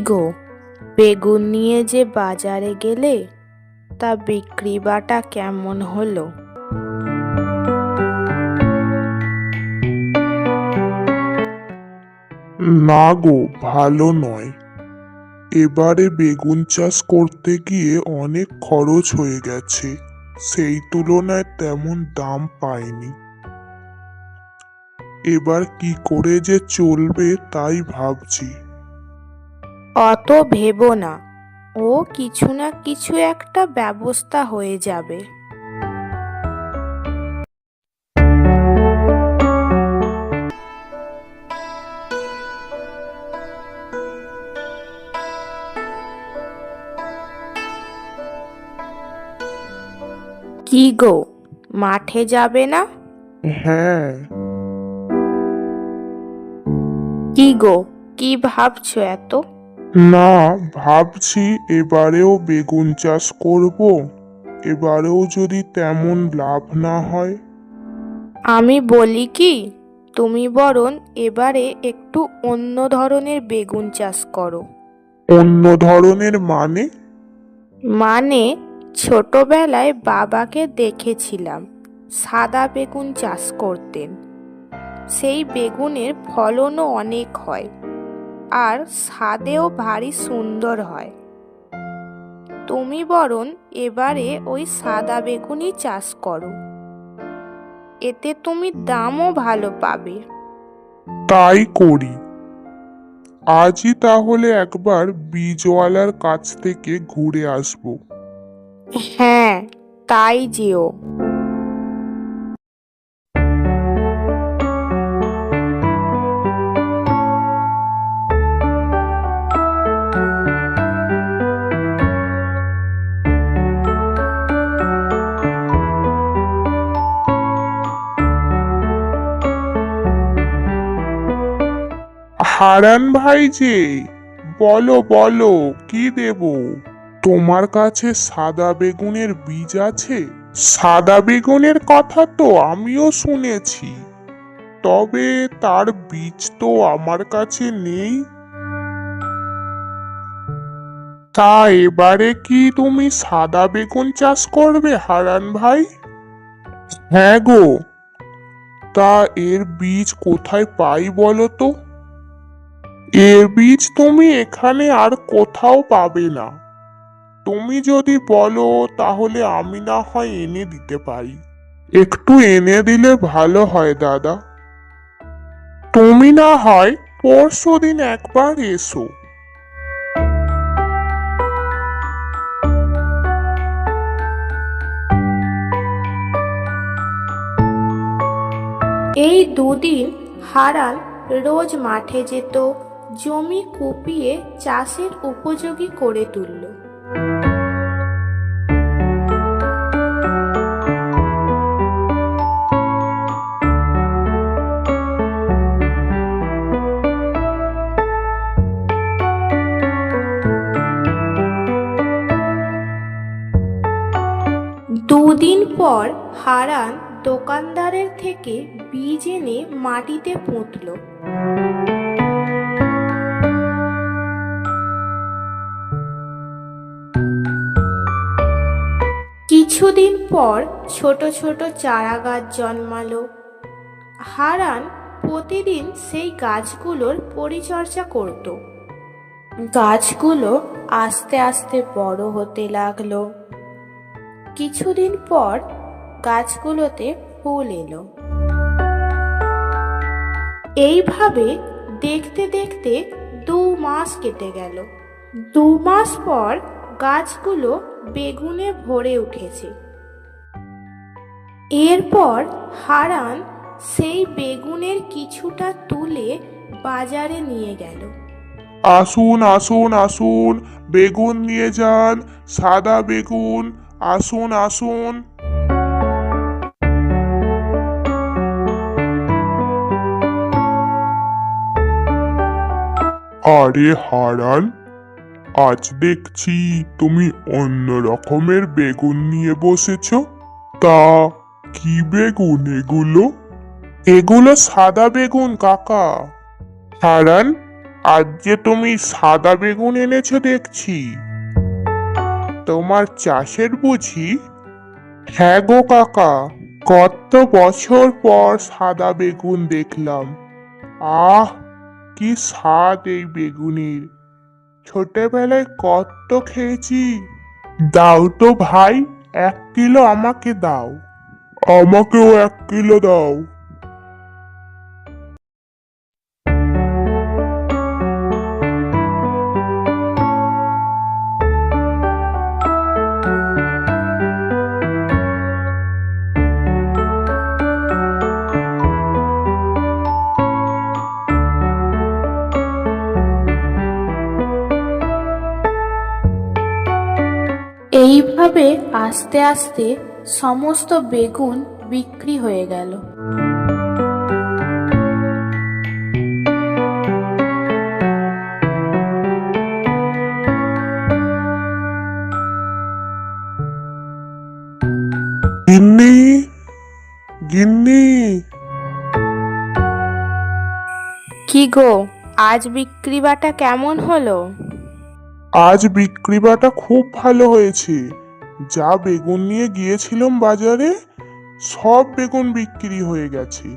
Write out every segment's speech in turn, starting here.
গো, বেগুন নিয়ে যে বাজারে গেলে তা বিক্রি বাটা কেমন হলো? না গো, ভালো নয়। এবারে বেগুন চাষ করতে গিয়ে অনেক খরচ হয়ে গেছে, সেই তুলনায় তেমন দাম পাইনি। এবার কি করে যে চলবে তাই ভাবছি। অত ভেবো না। ও কিছু না কিছু একটা ব্যবস্থা হয়ে যাবে। কি গো মাঠে যাবে না? হ্যাঁ। কি গো কি ভাবছ এত? না ভাবছি এবারেও বেগুন চাষ করব। এবারেও যদি তেমন লাভ না হয়। আমি বলি কি তুমি বরং এবারে একটু অন্য ধরনের বেগুন চাষ করো। অন্য ধরনের মানে? মানে ছোটবেলায় বাবাকে দেখেছিলাম সাদা বেগুন চাষ করতেন। সেই বেগুনের ফলনও অনেক হয়। আর স্বাদেও ভারী সুন্দর হয়। তুমি বরং এবারে ওই সাদা বেগুনই চাষ করো। এতে তুমি দামও ভালো পাবে। তাই করি। আজই তাহলে একবার বীজওয়ালার কাছ থেকে ঘুরে আসব। হ্যাঁ তাই যেও। হারান ভাই যে বলো বলো, কি দেব? তোমার কাছে সাদা বেগুনের বীজ আছে? সাদা বেগুনের কথা তো আমিও শুনেছি। তবে তার বীজ তো আমার কাছে নেই। তা এবারে কি তুমি সাদা বেগুন চাষ করবে, হারান ভাই? হ্যাঁ গো। তা এর বীজ কোথায় পাই বলো তো? এর বীজ তুমি এখানে আর কোথাও পাবে না। তুমি যদি বলো, তাহলে আমি না হয় এনে দিতে পারি। একটু এনে দিলে ভালো হয়, দাদা। তুমি না হয় পরশু দিন একবার এসো। এই দুদিন হারান রোজ মাঠে যেত। জমি কুপিয়ে চাষের উপযোগী করে তুলল। দুদিন পর হারান দোকানদারের থেকে বীজ এনে মাটিতে পুঁতল। কিছুদিন পর ছোট ছোট চারা গাছ জন্মালো। হারান প্রতিদিন সেই গাছগুলোর পরিচর্যা করত। গাছগুলো আস্তে আস্তে বড় হতে লাগল। কিছুদিন পর গাছগুলোতে ফুল এলো। এইভাবে দেখতে দেখতে দু মাস কেটে গেল। দু মাস পর গাছগুলো বেগুনে ভরে উঠেছে। এরপর হারান সেই বেগুনের কিছুটা তুলে বাজারে নিয়ে গেল। আসুন আসুন আসুন, বেগুন নিয়ে যান, সাদা বেগুন, আসুন আসুন। আরে হারান আজ দেখছি তুমি অন্য রকমের বেগুন নিয়ে বসেছ। তা কি বেগুন এগুলো? এগুলো সাদা বেগুন, কাকা। হারান আজ যে তুমি সাদা বেগুন এনেছো দেখছি। তোমার চাষের বুঝি? হ্যাঁ গো কাকা, কত বছর পর সাদা বেগুন দেখলাম। আহ, কি স্বাদ এই বেগুনির। ছোটবেলায় কত খেয়েছি। দাও তো ভাই এক কিলো আমাকে দাও। আমাকেও এক কিলো দাও। এইভাবে আস্তে আস্তে সমস্ত বেগুন বিক্রি হয়ে গেল। গিন্নি গিন্নি। কি গো আজ বিক্রি বাটা কেমন হলো? আজ বিক্রিবাটা খুব ভালো হয়েছে। যা বেগুন নিয়ে গিয়েছিলাম বাজারে, সব বেগুন বিক্রি হয়ে গেছে।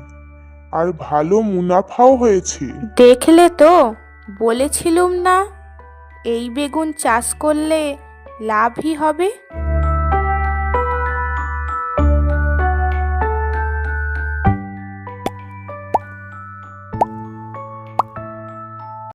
আর ভালো মুনাফাও হয়েছে। দেখলে তো, বলেছিলুম না, এই বেগুন চাষ করলে লাভই হবে।